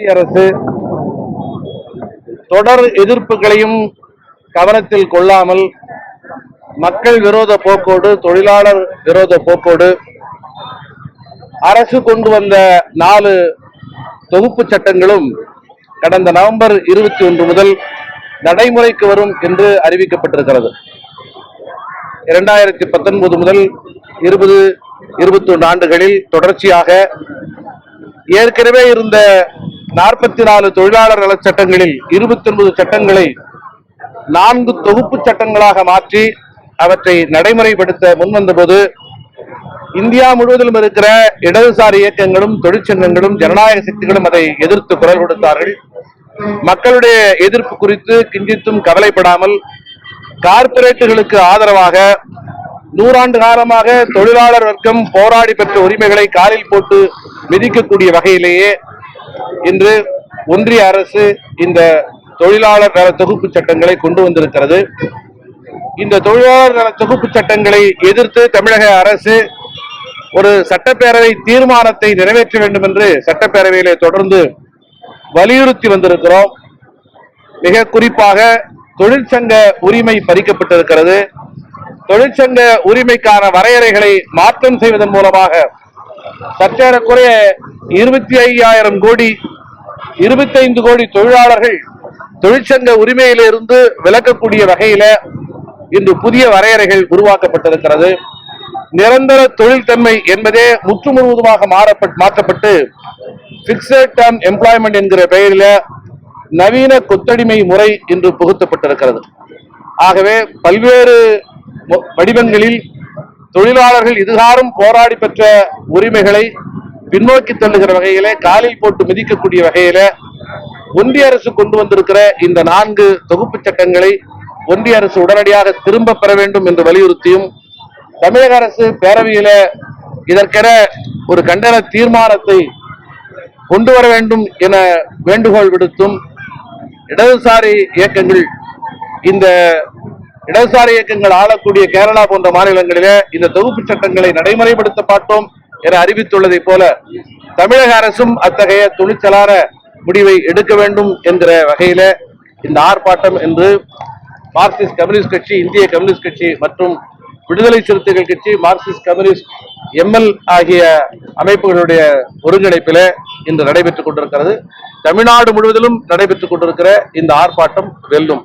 மத்திய அரசு தொடர் எதிர்ப்புகளையும் கவனத்தில் கொள்ளாமல் மக்கள் விரோத போக்கோடு தொழிலாளர் விரோத போக்கோடு அரசு கொண்டு வந்த நாலு தொகுப்பு சட்டங்களும் கடந்த நவம்பர் இருபத்தி ஒன்று முதல் நடைமுறைக்கு வரும் என்று அறிவிக்கப்பட்டிருக்கிறது. இரண்டாயிரத்தி பத்தொன்பது முதல் இருபது இருபத்தி ஒன்று ஆண்டுகளில் தொடர்ச்சியாக ஏற்கனவே இருந்த நாற்பத்தி நாலு தொழிலாளர் நலச் சட்டங்களில் இருபத்தி ஒன்பது சட்டங்களை நான்கு தொகுப்பு சட்டங்களாக மாற்றி அவற்றை நடைமுறைப்படுத்த முன்வந்தபோது இந்தியா முழுவதிலும் இருக்கிற இடதுசாரி இயக்கங்களும் தொழிற்சங்கங்களும் ஜனநாயக சக்திகளும் அதை எதிர்த்து குரல் கொடுத்தார்கள். மக்களுடைய எதிர்ப்பு குறித்து கிஞ்சித்தும் கவலைப்படாமல் கார்ப்பரேட்டுகளுக்கு ஆதரவாக நூறாண்டு காலமாக தொழிலாளர் வர்க்கம் போராடி பெற்ற உரிமைகளை காலில் போட்டு மிதிக்கக்கூடிய வகையிலேயே இன்று ஒன்றிய அரசு இந்த தொழிலாளர் நல தொகுப்பு சட்டங்களை கொண்டு வந்திருக்கிறது. இந்த தொழிலாளர் நல தொகுப்பு சட்டங்களை எதிர்த்து தமிழக அரசு ஒரு சட்டப்பேரவை தீர்மானத்தை நிறைவேற்ற வேண்டும் என்று சட்டப்பேரவையிலே தொடர்ந்து வலியுறுத்தி வந்திருக்கிறோம். மிக குறிப்பாக தொழிற்சங்க உரிமை பறிக்கப்பட்டிருக்கிறது. தொழிற்சங்க உரிமைக்கான வரையறைகளை மாற்றம் செய்வதன் மூலமாக சற்றேறக்குறைய இருபத்தி ஐயாயிரம் கோடி இருபத்தைந்து கோடி தொழிலாளர்கள் தொழிற்சங்க உரிமையிலிருந்து விலக்கக்கூடிய வகையில இன்று புதிய வரையறைகள் உருவாக்கப்பட்டிருக்கிறது. நிரந்தர தொழில்தன்மை என்பதே முற்று முழுவதுமாக மாறப்பட் மாற்றப்பட்டு பிக்சட் டேர்ம் எம்ப்ளாய்மெண்ட் என்கிற பெயரில நவீன கொத்தடிமை முறை இன்று புகுத்தப்பட்டிருக்கிறது. ஆகவே பல்வேறு வடிவங்களில் தொழிலாளர்கள் இதுகாரும் போராடி பெற்ற உரிமைகளை பின்னோக்கி தள்ளுகிற வகையிலே காலில் போட்டு மிதிக்கக்கூடிய வகையில ஒன்றிய அரசு கொண்டு வந்திருக்கிற இந்த நான்கு தொகுப்பு சட்டங்களை ஒன்றிய அரசு உடனடியாக திரும்ப பெற வேண்டும் என்று வலியுறுத்தியும் தமிழக அரசு பேரவையில இதற்கென ஒரு கண்டன தீர்மானத்தை கொண்டு வர வேண்டும் என வேண்டுகோள் விடுத்தும் இடதுசாரி இயக்கங்கள் இந்த இடதுசாரி இயக்கங்கள் ஆளக்கூடிய கேரளா போன்ற மாநிலங்களிலே இந்த தொகுப்பு சட்டங்களை நடைமுறைப்படுத்த பார்த்தோம் என அறிவித்துள்ளதை போல தமிழக அரசும் அத்தகைய துணிச்சலான முடிவை எடுக்க வேண்டும் என்கிற வகையில இந்த ஆர்ப்பாட்டம் என்று மார்க்சிஸ்ட் கம்யூனிஸ்ட் கட்சி இந்திய கம்யூனிஸ்ட் கட்சி மற்றும் விடுதலை சிறுத்தைகள் கட்சி மார்க்சிஸ்ட் கம்யூனிஸ்ட் எம்எல் ஆகிய அமைப்புகளுடைய ஒருங்கிணைப்பில இன்று நடைபெற்றுக் கொண்டிருக்கிறது. தமிழ்நாடு முழுவதிலும் நடைபெற்றுக் கொண்டிருக்கிற இந்த ஆர்ப்பாட்டம் வெல்லும்.